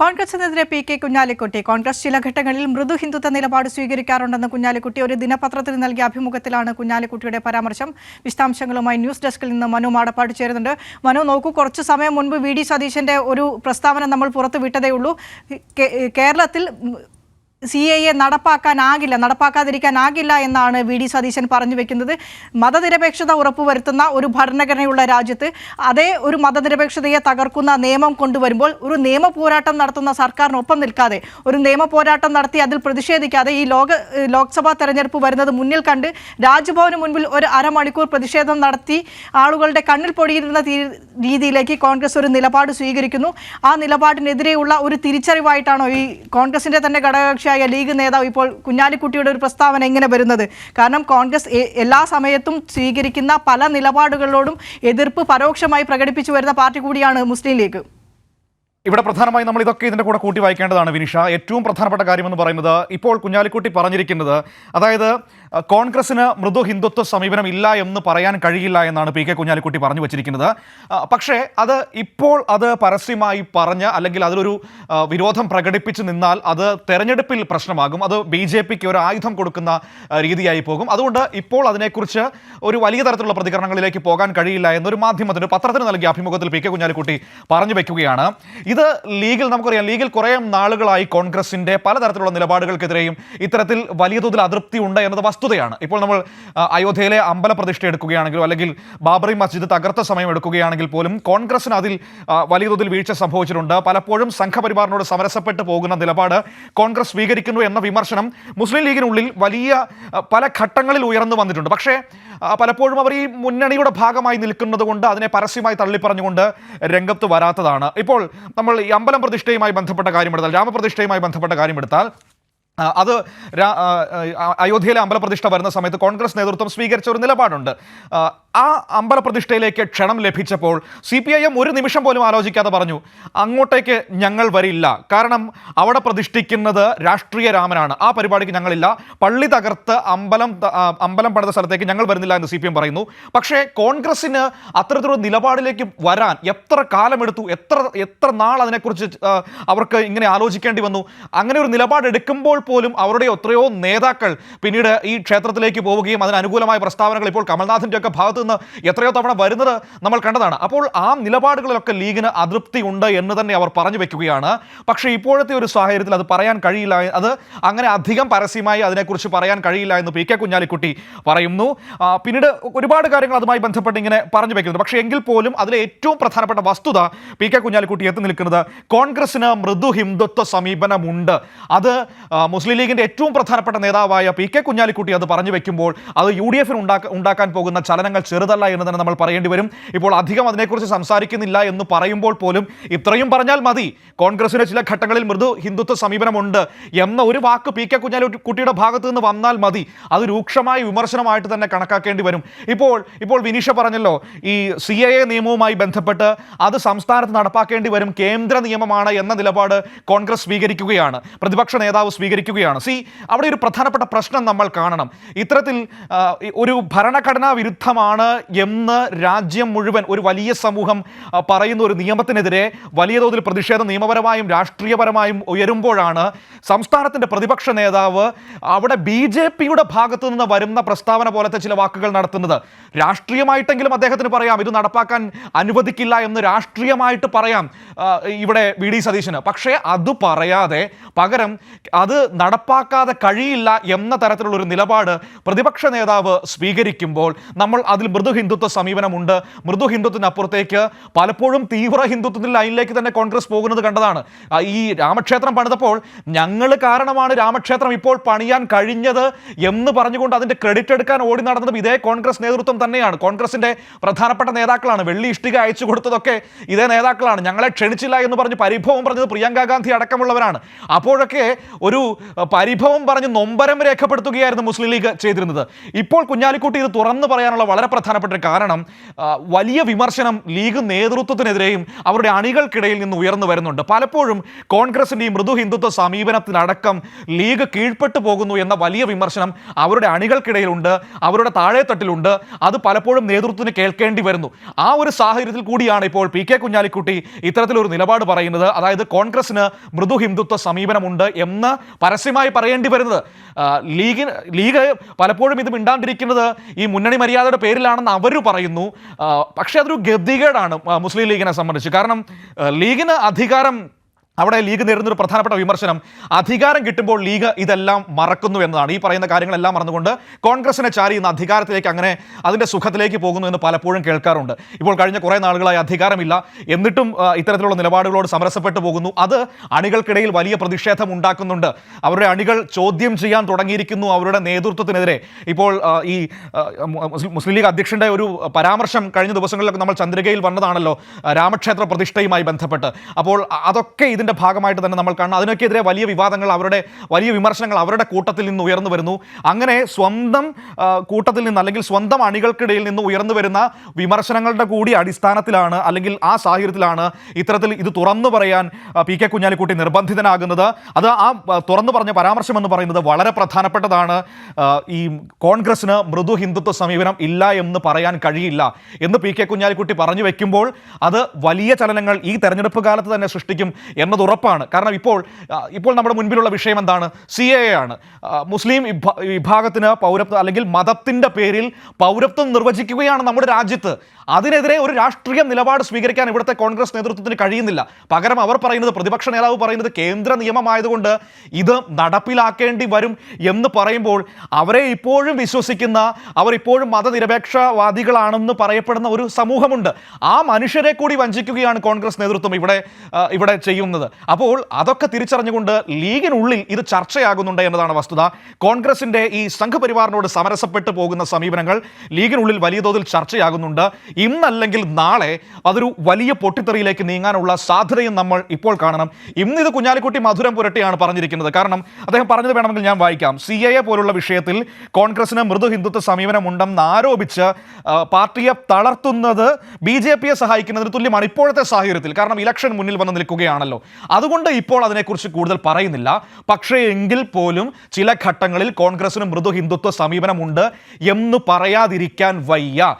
കോൺഗ്രസിനെതിരെ P K Kunhalikutty. Congress ചില ഘട്ടങ്ങളിൽ മൃദു ഹിന്ദുത്വ നിലപാട് സ്വീകരിക്കാറുണ്ടെന്ന് കുഞ്ഞാലിക്കുട്ടി ഒരു ദിനപത്രത്തിന് നൽകിയ അഭിമുഖത്തിലാണ് കുഞ്ഞാലിക്കുട്ടിയുടെ പരാമർശം. വിശദാംശങ്ങളുമായി ന്യൂസ് ഡെസ്കിൽ നിന്ന് മനു മാടപ്പാട് ചേരുന്നുണ്ട്. മനു നോക്കൂ കുറച്ച് സമയം മുൻപ് വി ഡി സതീശന്റെ ഒരു പ്രസ്താവന നമ്മൾ പുറത്തുവിട്ടതേ ഉള്ളൂ കേരളത്തിൽ സി എ എ നടപ്പാക്കാനാകില്ല നടപ്പാക്കാതിരിക്കാനാകില്ല എന്നാണ് വി ഡി സതീശൻ പറഞ്ഞു വെക്കുന്നത്. മതനിരപേക്ഷത ഉറപ്പുവരുത്തുന്ന ഒരു ഭരണഘടനയുള്ള രാജ്യത്ത് അതേ ഒരു മതനിരപേക്ഷതയെ തകർക്കുന്ന നിയമം കൊണ്ടുവരുമ്പോൾ ഒരു നിയമ പോരാട്ടം നടത്തുന്ന സർക്കാരിനൊപ്പം നിൽക്കാതെ ഒരു നിയമ പോരാട്ടം നടത്തി അതിൽ പ്രതിഷേധിക്കാതെ ഈ ലോക ലോക്സഭാ തെരഞ്ഞെടുപ്പ് വരുന്നത് മുന്നിൽ കണ്ട് രാജ്ഭവന് മുൻപിൽ ഒരു അരമണിക്കൂർ പ്രതിഷേധം നടത്തി ആളുകളുടെ കണ്ണിൽ പൊടിയിരുന്ന രീതിയിലേക്ക് കോൺഗ്രസ് ഒരു നിലപാട് സ്വീകരിക്കുന്നു. ആ നിലപാടിനെതിരെയുള്ള ഒരു തിരിച്ചറിവായിട്ടാണോ ഈ കോൺഗ്രസിന്റെ തന്നെ ഘടകകക്ഷിയായ ലീഗ് നേതാവ് ഇപ്പോൾ കുഞ്ഞാലിക്കുട്ടിയുടെ ഒരു പ്രസ്താവന എങ്ങനെ വരുന്നത്. കാരണം കോൺഗ്രസ് എല്ലാ സമയത്തും സ്വീകരിക്കുന്ന പല നിലപാടുകളോടും എതിർപ്പ് പരോക്ഷമായി പ്രകടിപ്പിച്ചു വരുന്ന പാർട്ടി കൂടിയാണ് മുസ്ലിം ലീഗ്. ഇവിടെ പ്രധാനമായും നമ്മൾ ഇതൊക്കെ ഇതിന്റെ കൂടെ കൂട്ടി വായിക്കേണ്ടതാണ് വിനിഷ. ഏറ്റവും പ്രധാനപ്പെട്ട കാര്യമെന്ന് പറയുന്നത് ഇപ്പോൾ കുഞ്ഞാലിക്കുട്ടി പറഞ്ഞിരിക്കുന്നത് അതായത് കോൺഗ്രസിന് മൃദു ഹിന്ദുത്വ സമീപനം ഇല്ല എന്ന് പറയാൻ കഴിയില്ല എന്നാണ് പി കെ കുഞ്ഞാലിക്കുട്ടി പറഞ്ഞു വച്ചിരിക്കുന്നത്. പക്ഷേ അത് ഇപ്പോൾ അത് പരസ്യമായി പറഞ്ഞ് അല്ലെങ്കിൽ അതിലൊരു വിരോധം പ്രകടിപ്പിച്ച് നിന്നാൽ അത് തെരഞ്ഞെടുപ്പിൽ പ്രശ്നമാകും. അത് ബി ജെ പിക്ക് ഒരു ആയുധം കൊടുക്കുന്ന രീതിയായി പോകും. അതുകൊണ്ട് ഇപ്പോൾ അതിനെക്കുറിച്ച് ഒരു വലിയ തരത്തിലുള്ള പ്രതികരണങ്ങളിലേക്ക് പോകാൻ കഴിയില്ല എന്നൊരു മാധ്യമത്തിന് പത്രത്തിന് നൽകിയ അഭിമുഖത്തിൽ പി കെ കുഞ്ഞാലിക്കുട്ടി പറഞ്ഞു വെക്കുകയാണ് ഇത് ലീഗിൽ നമുക്കറിയാം ലീഗിൽ കുറേ നാളുകളായി കോൺഗ്രസിന്റെ പലതരത്തിലുള്ള നിലപാടുകൾക്കെതിരെയും ഇത്തരത്തിൽ വലിയ തോതിൽ അതൃപ്തി ഉണ്ട് എന്നത് വസ്തുതയാണ്. ഇപ്പോൾ നമ്മൾ അയോധ്യയിലെ അമ്പല പ്രതിഷ്ഠ എടുക്കുകയാണെങ്കിലും അല്ലെങ്കിൽ ബാബറി മസ്ജിദ് തകർത്ത സമയം എടുക്കുകയാണെങ്കിൽ പോലും കോൺഗ്രസിന് അതിൽ വലിയ തോതിൽ വീഴ്ച സംഭവിച്ചിട്ടുണ്ട്. പലപ്പോഴും സംഘപരിവാറിനോട് സമരസപ്പെട്ട് പോകുന്ന നിലപാട് കോൺഗ്രസ് സ്വീകരിക്കുന്നു എന്ന വിമർശനം മുസ്ലിം ലീഗിനുള്ളിൽ വലിയ പല ഘട്ടങ്ങളിൽ ഉയർന്നു വന്നിട്ടുണ്ട്. പക്ഷേ പലപ്പോഴും അവർ ഈ മുന്നണിയുടെ ഭാഗമായി നിൽക്കുന്നത് കൊണ്ട് അതിനെ പരസ്യമായി തള്ളിപ്പറഞ്ഞുകൊണ്ട് രംഗത്ത് വരാത്തതാണ്. ഇപ്പോൾ നമ്മൾ ഈ അമ്പലം പ്രതിഷ്ഠയുമായി ബന്ധപ്പെട്ട കാര്യമെടുത്താൽ രാമപ്രതിഷ്ഠയുമായി ബന്ധപ്പെട്ട കാര്യമെടുത്താൽ അത് അയോധ്യയിലെ അമ്പലപ്രതിഷ്ഠ വരുന്ന സമയത്ത് കോൺഗ്രസ് നേതൃത്വം സ്വീകരിച്ച ഒരു നിലപാടുണ്ട്. ആ, അമ്പലപ്രതിഷ്ഠയിലേക്ക് ക്ഷണം ലഭിച്ചപ്പോൾ സി പി ഐ എം ഒരു നിമിഷം പോലും ആലോചിക്കാതെ പറഞ്ഞു അങ്ങോട്ടേക്ക് ഞങ്ങൾ വരില്ല. കാരണം അവിടെ പ്രതിഷ്ഠിക്കുന്നത് രാഷ്ട്രീയ രാമനാണ്. ആ പരിപാടിക്ക് ഞങ്ങളില്ല. പള്ളി തകർത്ത് അമ്പലം അമ്പലം പണിത സ്ഥലത്തേക്ക് ഞങ്ങൾ വരുന്നില്ല എന്ന് സി പി എം പറയുന്നു. പക്ഷേ കോൺഗ്രസിന് അത്തരത്തിലൊരു നിലപാടിലേക്ക് വരാൻ എത്ര കാലമെടുത്തു? എത്ര എത്ര നാൾ അതിനെക്കുറിച്ച് അവർക്ക് ഇങ്ങനെ ആലോചിക്കേണ്ടി വന്നു? അങ്ങനെ ഒരു നിലപാടെടുക്കുമ്പോൾ പോലും അവരുടെ എത്രയോ നേതാക്കൾ പിന്നീട് ഈ ക്ഷേത്രത്തിലേക്ക് പോവുകയും അതിന് അനുകൂലമായ പ്രസ്താവനകൾ ഇപ്പോൾ കമൽനാഥിന്റെയൊക്കെ ഭാഗത്ത് നിന്ന് എത്രയോ തവണ വരുന്നത് നമ്മൾ കണ്ടതാണ്. അപ്പോൾ ആ നിലപാടുകളിലൊക്കെ ലീഗിന് അതൃപ്തി ഉണ്ട് എന്ന് തന്നെ അവർ പറഞ്ഞു വെക്കുകയാണ്. പക്ഷേ ഇപ്പോഴത്തെ ഒരു സാഹചര്യത്തിൽ അത് പറയാൻ കഴിയില്ല. അത് അങ്ങനെ അധികം പരസ്യമായി അതിനെക്കുറിച്ച് പറയാൻ കഴിയില്ല എന്ന് പി കെ കുഞ്ഞാലിക്കുട്ടി പറയുന്നു. പിന്നീട് ഒരുപാട് കാര്യങ്ങൾ അതുമായി ബന്ധപ്പെട്ട് ഇങ്ങനെ പറഞ്ഞു വെക്കുന്നുണ്ട്. പക്ഷേ എങ്കിൽ പോലും അതിലെ ഏറ്റവും പ്രധാനപ്പെട്ട വസ്തുത പി കെ കുഞ്ഞാലിക്കുട്ടി എത്തി നിൽക്കുന്നത് കോൺഗ്രസിന് മൃദു ഹിന്ദുത്വ സമീപനമുണ്ട്. അത് മുസ്ലിം ലീഗിന്റെ ഏറ്റവും പ്രധാനപ്പെട്ട നേതാവായ പി കെ കുഞ്ഞാലിക്കുട്ടി അത് പറഞ്ഞു വെക്കുമ്പോൾ അത് യു ഡി എഫിന് ഉണ്ടാക്കാൻ പോകുന്ന ചലനങ്ങൾ ചെറുതല്ല എന്ന് തന്നെ നമ്മൾ പറയേണ്ടി വരും. ഇപ്പോൾ അധികം അതിനെക്കുറിച്ച് സംസാരിക്കുന്നില്ല എന്ന് പറയുമ്പോൾ പോലും ഇത്രയും പറഞ്ഞാൽ മതി. കോൺഗ്രസിന് ചില ഘട്ടങ്ങളിൽ മൃദു ഹിന്ദുത്വ സമീപനമുണ്ട് എന്ന ഒരു വാക്ക് പി കെ കുഞ്ഞാലിക്കുട്ടിയുടെ ഭാഗത്ത് നിന്ന് വന്നാൽ മതി. അത് രൂക്ഷമായ വിമർശനമായിട്ട് തന്നെ കണക്കാക്കേണ്ടി വരും. ഇപ്പോൾ ഇപ്പോൾ വിനീഷ പറഞ്ഞല്ലോ ഈ സി എ നിയമവുമായി ബന്ധപ്പെട്ട് അത് സംസ്ഥാനത്ത് നടപ്പാക്കേണ്ടി വരും കേന്ദ്ര നിയമമാണ് എന്ന നിലപാട് കോൺഗ്രസ് സ്വീകരിക്കുകയാണ്. പ്രതിപക്ഷ നേതാവ് സ്വീകരിക്കുകയാണ്. സി അവിടെ ഒരു പ്രധാനപ്പെട്ട പ്രശ്നം നമ്മൾ കാണണം. ഇത്തരത്തിൽ ഒരു ഭരണഘടനാ വിരുദ്ധമാണ് എന്ന് രാജ്യം മുഴുവൻ ഒരു വലിയ സമൂഹം പറയുന്ന ഒരു നിയമത്തിനെതിരെ വലിയ തോതിൽ പ്രതിഷേധം നിയമപരമായും രാഷ്ട്രീയപരമായും ഉയരുമ്പോഴാണ് സംസ്ഥാനത്തിന്റെ പ്രതിപക്ഷ നേതാവ് അവിടെ ബി ജെ പിയുടെ ഭാഗത്തു നിന്ന് വരുന്ന പ്രസ്താവന പോലത്തെ ചില വാക്കുകൾ നടത്തുന്നത്. രാഷ്ട്രീയമായിട്ടെങ്കിലും അദ്ദേഹത്തിന് പറയാം ഇത് നടപ്പാക്കാൻ അനുവദിക്കില്ല എന്ന് രാഷ്ട്രീയമായിട്ട് പറയാം ഇവിടെ വി ഡി സതീശന്. പക്ഷേ അത് പറയാതെ പകരം അത് നടപ്പാക്കാതെ കഴിയില്ല എന്ന തരത്തിലുള്ള ഒരു നിലപാട് പ്രതിപക്ഷ നേതാവ് സ്വീകരിക്കുമ്പോൾ നമ്മൾ അതിൽ മൃദു ഹിന്ദുത്വ സമീപനമുണ്ട്. മൃദു ഹിന്ദുത്വത്തിനപ്പുറത്തേക്ക് പലപ്പോഴും തീവ്ര ഹിന്ദുത്വത്തിന്റെ ലൈനിലേക്ക് തന്നെ കോൺഗ്രസ് പോകുന്നത് കണ്ടതാണ്. ഈ രാമക്ഷേത്രം പണിതപ്പോൾ ഞങ്ങൾ കാരണമാണ് രാമക്ഷേത്രം ഇപ്പോൾ പണിയാൻ കഴിഞ്ഞത് എന്ന് പറഞ്ഞുകൊണ്ട് അതിന്റെ ക്രെഡിറ്റ് എടുക്കാൻ ഓടി നടന്നതും ഇതേ കോൺഗ്രസ് നേതൃത്വം തന്നെയാണ്. കോൺഗ്രസിന്റെ പ്രധാനപ്പെട്ട നേതാക്കളാണ്. വെള്ളി ഇഷ്ടിക അയച്ചു കൊടുത്തതൊക്കെ ഇതേ നേതാക്കളാണ്. ഞങ്ങളെ ക്ഷണിച്ചില്ല എന്ന് പറഞ്ഞ് പരിഭവം പറഞ്ഞത് പ്രിയങ്ക ഗാന്ധി അടക്കമുള്ളവരാണ്. അപ്പോഴൊക്കെ ഒരു പരിഭവം പറഞ്ഞ് നൊമ്പരം രേഖപ്പെടുത്തുകയായിരുന്നു മുസ്ലിം ലീഗ് ചെയ്തിരുന്നത്. ഇപ്പോൾ കുഞ്ഞാലിക്കുട്ടി ഇത് തുറന്നു പറയാനുള്ള വളരെ പ്രധാനപ്പെട്ട കാരണം വലിയ വിമർശനം ലീഗ് നേതൃത്വത്തിനെതിരെയും അവരുടെ അണികൾക്കിടയിൽ നിന്ന് ഉയർന്നു വരുന്നുണ്ട്. പലപ്പോഴും കോൺഗ്രസിന്റെ ഈ മൃദു ഹിന്ദുത്വ സമീപനത്തിനടക്കം ലീഗ് കീഴ്പ്പെട്ടു പോകുന്നു എന്ന വലിയ വിമർശനം അവരുടെ അണികൾക്കിടയിലുണ്ട് അവരുടെ താഴെത്തട്ടിലുണ്ട്. അത് പലപ്പോഴും നേതൃത്വത്തിന് കേൾക്കേണ്ടി വരുന്നു. ആ ഒരു സാഹചര്യത്തിൽ കൂടിയാണ് ഇപ്പോൾ പി കെ കുഞ്ഞാലിക്കുട്ടി ഇത്തരത്തിലൊരു നിലപാട് പറയുന്നത്. അതായത് കോൺഗ്രസിന് മൃദു ഹിന്ദുത്വ സമീപനമുണ്ട് എന്ന് പരസ്യമായി പറയേണ്ടി വരുന്നത്. ലീഗിന് ലീഗ് പലപ്പോഴും ഇത് മിണ്ടാണ്ടിരിക്കുന്നത് ഈ മുന്നണി മര്യാദയുടെ പേരിലാണെന്ന് അവർ പറയുന്നു. പക്ഷേ അതൊരു ഗതികേടാണ് മുസ്ലിം ലീഗിനെ സംബന്ധിച്ച്. കാരണം ലീഗിന് അധികാരം അവിടെ ലീഗ് നേരിടുന്ന ഒരു പ്രധാനപ്പെട്ട വിമർശനം. അധികാരം കിട്ടുമ്പോൾ ലീഗ് ഇതെല്ലാം മറക്കുന്നു എന്നതാണ്. ഈ പറയുന്ന കാര്യങ്ങളെല്ലാം മറന്നുകൊണ്ട് കോൺഗ്രസിനെ ചാരി ഇന്ന് അധികാരത്തിലേക്ക് അങ്ങനെ അതിന്റെ സുഖത്തിലേക്ക് പോകുന്നു എന്ന് പലപ്പോഴും കേൾക്കാറുണ്ട്. ഇപ്പോൾ കഴിഞ്ഞ കുറേ നാളുകളായി അധികാരമില്ല. എന്നിട്ടും ഇത്തരത്തിലുള്ള നിലപാടുകളോട് സമരസപ്പെട്ടു പോകുന്നു. അത് അണികൾക്കിടയിൽ വലിയ പ്രതിഷേധം ഉണ്ടാക്കുന്നുണ്ട്. അവരുടെ അണികൾ ചോദ്യം ചെയ്യാൻ തുടങ്ങിയിരിക്കുന്നു അവരുടെ നേതൃത്വത്തിനെതിരെ. ഇപ്പോൾ ഈ മുസ്ലിം ലീഗ് അധ്യക്ഷന്റെ ഒരു പരാമർശം കഴിഞ്ഞ ദിവസങ്ങളിലൊക്കെ നമ്മൾ ചന്ദ്രികയിൽ വന്നതാണല്ലോ രാമക്ഷേത്ര പ്രതിഷ്ഠയുമായി ബന്ധപ്പെട്ട്. അപ്പോൾ അതൊക്കെ അതൊക്കെ ഇതിന്റെ ഭാഗമായിട്ട് തന്നെ നമ്മൾ കാണണം അതിനൊക്കെതിരെ വലിയ വിവാദങ്ങൾ അവരുടെ വലിയ വിമർശനങ്ങൾ അവരുടെ കൂട്ടത്തിൽ നിന്ന് ഉയർന്നു വരുന്നു. അങ്ങനെ സ്വന്തം കൂട്ടത്തിൽ നിന്ന് അല്ലെങ്കിൽ സ്വന്തം അണികൾക്കിടയിൽ നിന്ന് ഉയർന്നു വരുന്ന വിമർശനങ്ങളുടെ കൂടി അടിസ്ഥാനത്തിലാണ് അല്ലെങ്കിൽ ആ സാഹചര്യത്തിലാണ് ഇത്തരത്തിൽ ഇത് തുറന്നു പറയാൻ പി കെ കുഞ്ഞാലിക്കുട്ടി നിർബന്ധിതനാകുന്നത്. അത് ആ ആ, തുറന്നു പറഞ്ഞ പരാമർശം എന്ന് പറയുന്നത് വളരെ പ്രധാനപ്പെട്ടതാണ്. ഈ കോൺഗ്രസിന് മൃദു ഹിന്ദുത്വ സമീപനം ഇല്ല എന്ന് പറയാൻ കഴിയില്ല എന്ന് പി കെ കുഞ്ഞാലിക്കുട്ടി പറഞ്ഞു വെക്കുമ്പോൾ അത് വലിയ ചലനങ്ങൾ ഈ തെരഞ്ഞെടുപ്പ് കാലത്ത് തന്നെ സൃഷ്ടിക്കും എന്നത് ഉറപ്പാണ്. കാരണം ഇപ്പോൾ ഇപ്പോൾ നമ്മുടെ മുൻപിലുള്ള വിഷയം എന്താണ്? സി എ ആണ്. മുസ്ലിം വിഭാ- വിഭാഗത്തിന് പൗരത്വം അല്ലെങ്കിൽ മതത്തിന്റെ പേരിൽ പൗരത്വം നിർവചിക്കുകയാണ് നമ്മുടെ രാജ്യത്ത്. അതിനെതിരെ ഒരു രാഷ്ട്രീയ നിലപാട് സ്വീകരിക്കാൻ ഇവിടുത്തെ കോൺഗ്രസ് നേതൃത്വത്തിന് കഴിയുന്നില്ല. പകരം അവർ പറയുന്നത് പ്രതിപക്ഷ നേതാവ് പറയുന്നത് കേന്ദ്ര നിയമമായതുകൊണ്ട് ഇത് നടപ്പിലാക്കേണ്ടി വരും എന്ന് പറയുമ്പോൾ അവരെ ഇപ്പോഴും വിശ്വസിക്കുന്ന അവർ ഇപ്പോഴും മതനിരപേക്ഷവാദികളാണെന്ന് പറയപ്പെടുന്ന ഒരു സമൂഹമുണ്ട്. ആ മനുഷ്യരെ കൂടി വഞ്ചിക്കുകയാണ് കോൺഗ്രസ് നേതൃത്വം ഇവിടെ ഇവിടെ ചെയ്യുന്നത്. അപ്പോൾ അതൊക്കെ തിരിച്ചറിഞ്ഞുകൊണ്ട് ലീഗിനുള്ളിൽ ഇത് ചർച്ചയാകുന്നുണ്ട് എന്നതാണ് വസ്തുത. കോൺഗ്രസിന്റെ ഈ സംഘപരിവാറിനോട് സമരസപ്പെട്ട് പോകുന്ന സമീപനങ്ങൾ ലീഗിനുള്ളിൽ വലിയ തോതിൽ ചർച്ചയാകുന്നുണ്ട്. ഇന്നല്ലെങ്കിൽ നാളെ അതൊരു വലിയ പൊട്ടിത്തെറിയിലേക്ക് നീങ്ങാനുള്ള സാധ്യതയും നമ്മൾ ഇപ്പോൾ കാണണം. ഇന്ന് ഇത് കുഞ്ഞാലിക്കുട്ടി മധുരം പുരട്ടിയാണ് പറഞ്ഞിരിക്കുന്നത്. കാരണം അദ്ദേഹം പറഞ്ഞത് വേണമെങ്കിൽ ഞാൻ വായിക്കാം. സി എ പോലുള്ള വിഷയത്തിൽ കോൺഗ്രസിന് മൃദു ഹിന്ദുത്വ സമീപനമുണ്ടെന്ന് ആരോപിച്ച് പാർട്ടിയെ തളർത്തുന്നത് ബി ജെ പിയെ സഹായിക്കുന്നതിന് തുല്യമാണ് ഇപ്പോഴത്തെ സാഹചര്യത്തിൽ. കാരണം ഇലക്ഷൻ മുന്നിൽ വന്ന് നിൽക്കുകയാണല്ലോ. അതുകൊണ്ട് ഇപ്പോൾ അതിനെക്കുറിച്ച് കൂടുതൽ പറയുന്നില്ല. പക്ഷേ എങ്കിൽ പോലും ചില ഘട്ടങ്ങളിൽ കോൺഗ്രസിന് മൃദു ഹിന്ദുത്വ സമീപനമുണ്ട് എന്ന് പറയാതിരിക്കാൻ വയ്യ.